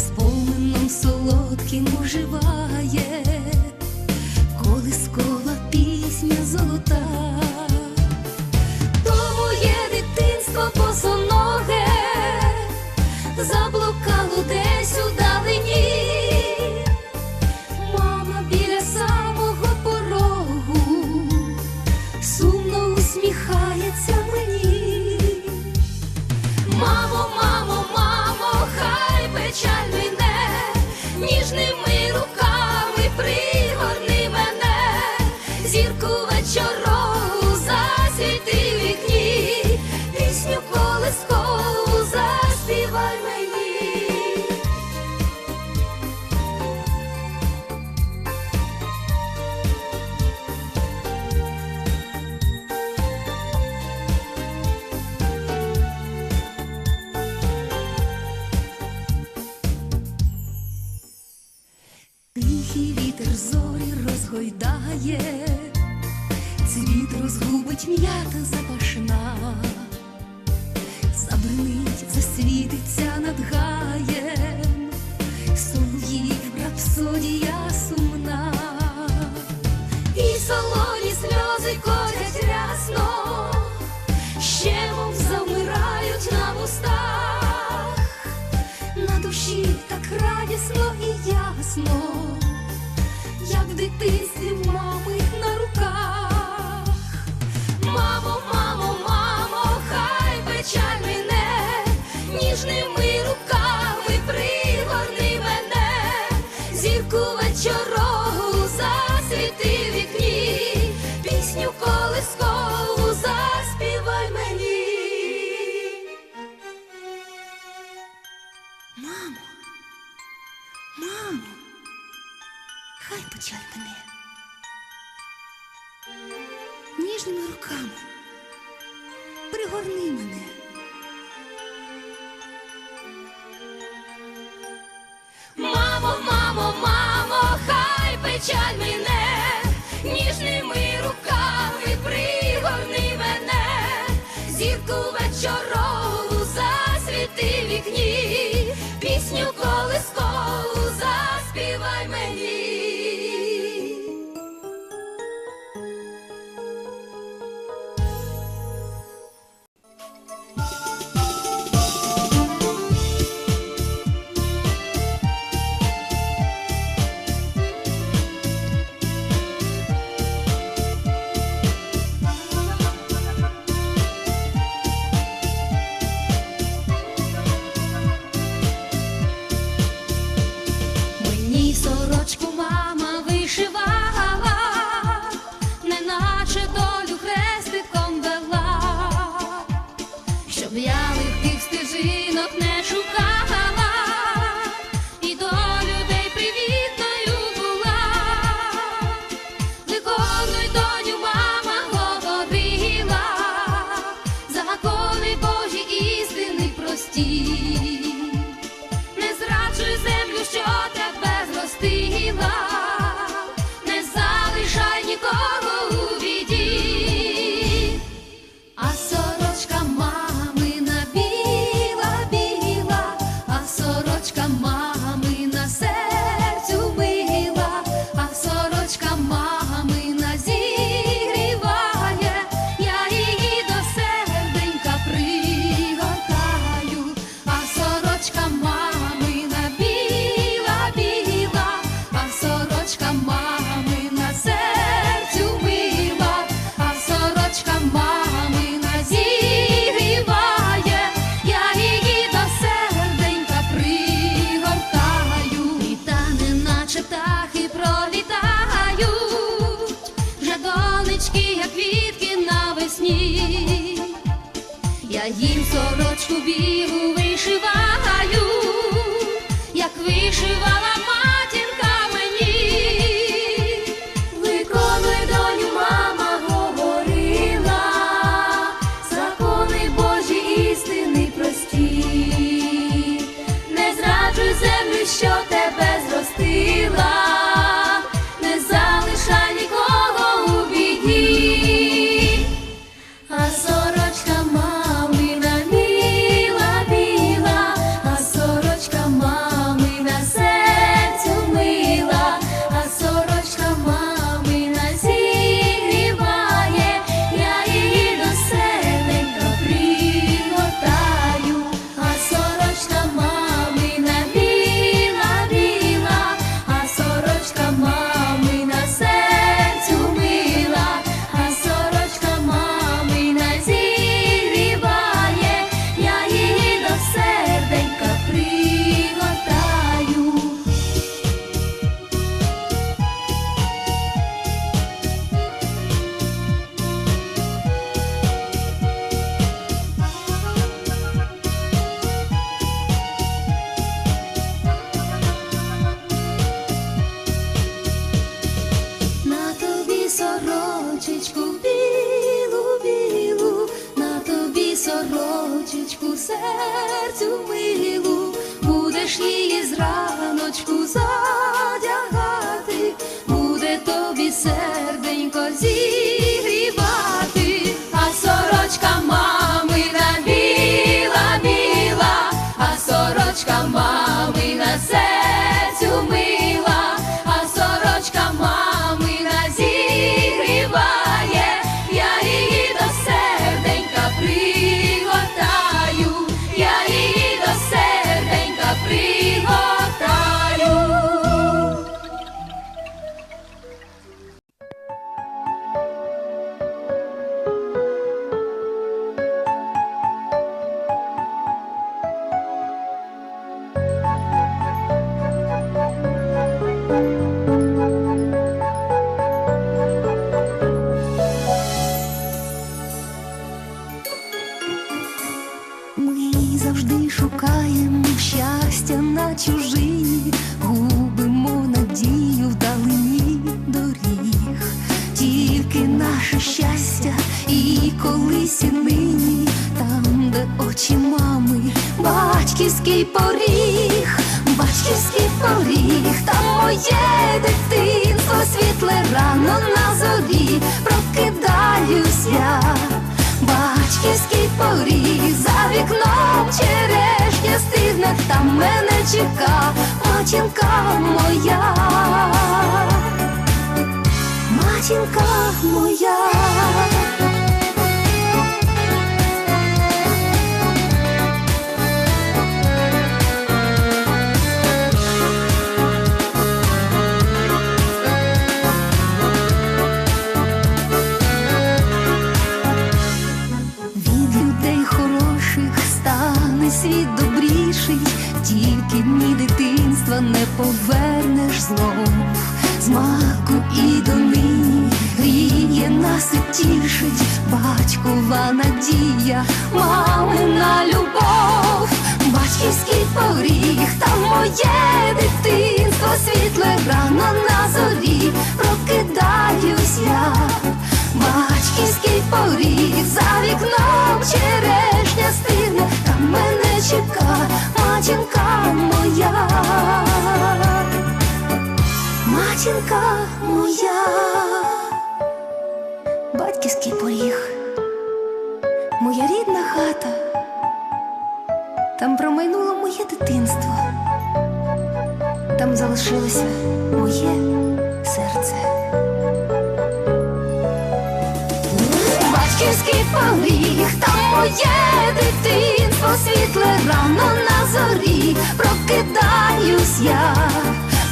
спомином солодким оживає, колискова пісня золота, то моє дитинство босоноге, заблукало де. гаєм, сумнів рапсодія. Мамо, мамо, хай почай мене. Ніжними руками пригорни мене. Мамо, мамо, мамо, хай печаль мене, ніжними руками пригорни мене, зірку вечорову засвіти вікні. Eu vou escolher. сорочки, як квітки навесні, я їм сорочку білу вишиваю, як вишивала матінка мені, виконуй доню, мама говорила, закони Божі істини прості, не зраджуй землю, що тебе зростила. Сорочечку серцю милу, будеш її зраночку задягати, буде тобі серденько зігрівати, тільки наше щастя. І колись і нині, там, де очі мами, батьківський поріг, батьківський поріг, там моє дитинство, світле рано на зорі, прокидаюсь я. Батьківський поріг. За вікном черешня стигне, там мене чека матінка світ добріший, тільки дні дитинства не повернеш знов. З маку і донині гріє нас і тішить батькова надія, мамина любов, батьківський поріг, там моє дитинство, світле мене матінка моя, матінка моя, батьківський поріг, моя рідна хата, там промайнуло моє дитинство, там залишилося моє серце. Батьківський поріг, там моє дитинство, світле рано на зорі, прокидаюсь я.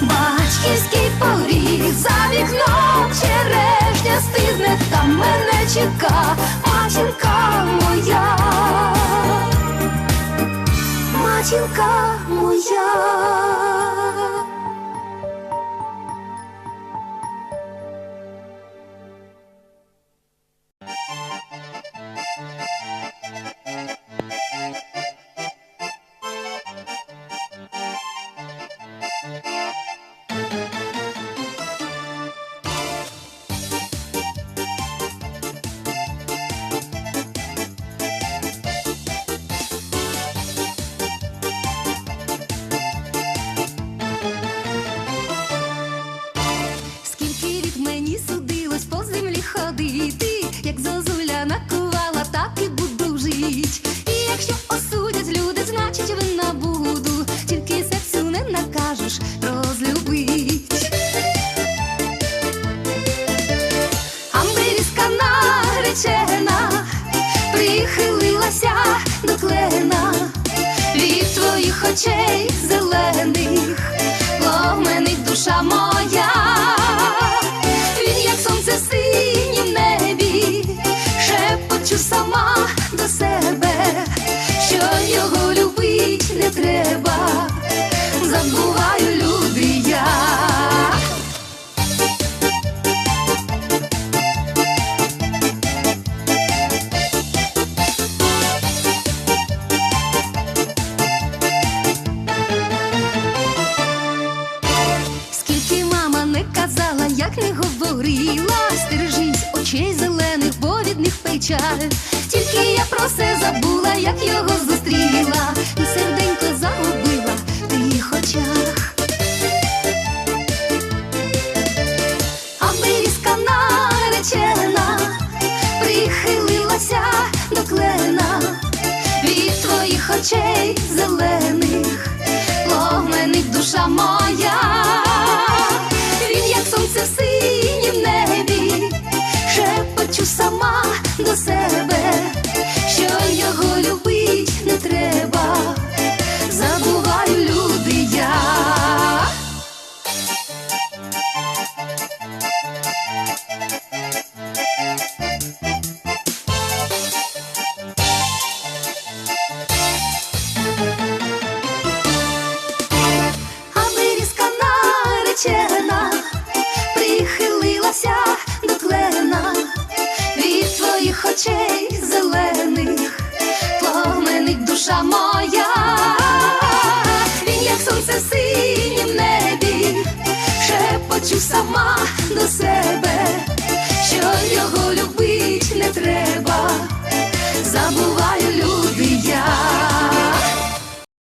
Батьківський поріг, за вікном черешня стигне, там мене чека печаль. Тільки я про все забула, як його зустріла, і серденько загубила в твоїх очах. А вирізка наречена прихилилася до клена від твоїх очей зелених, ломенить душа моя, шепочу сама до себе, що його